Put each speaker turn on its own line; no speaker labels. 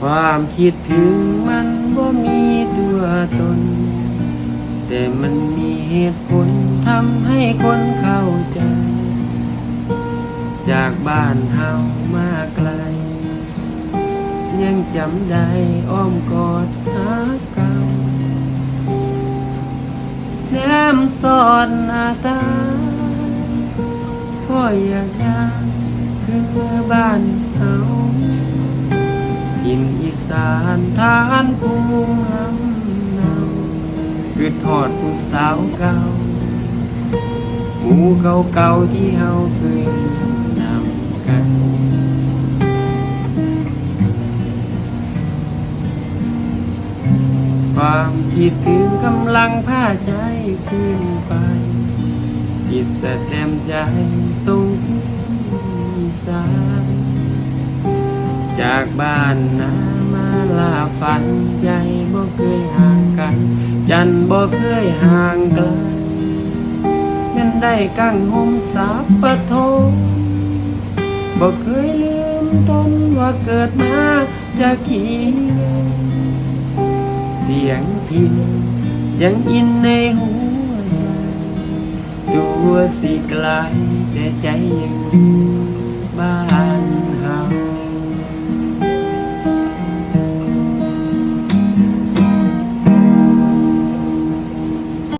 ความคิดถึงมันบ่มีตัวตน แต่มันมีเหตุผลทำให้คนเข้าใจ จากบ้านเฮามาไกล ยังจำได้อ้อมกอดหาเก่าแนมสอนหน้าตาพ่ออยากยาง คือบ้านเฮากินอีสานทานภูมิลำเนาคือทอดผู้สาวเก่าหมูเก่าๆที่เฮาเคยนำกันความคิดถึงกำลังพาใจขึ้นไปอิดสะเต็มใจส่งขึ้น จากบ้านนามาลาฝันใจบ่เคยห่างกัน จันบ่เคยห่างไกลแมันได้กั้งห่มสาปะโทบอกเคยลืมตนว่าเกิดมาจากกี่เสียงพินยังอินในหัวใจตัวสิไกลแต่ใจยังอยู่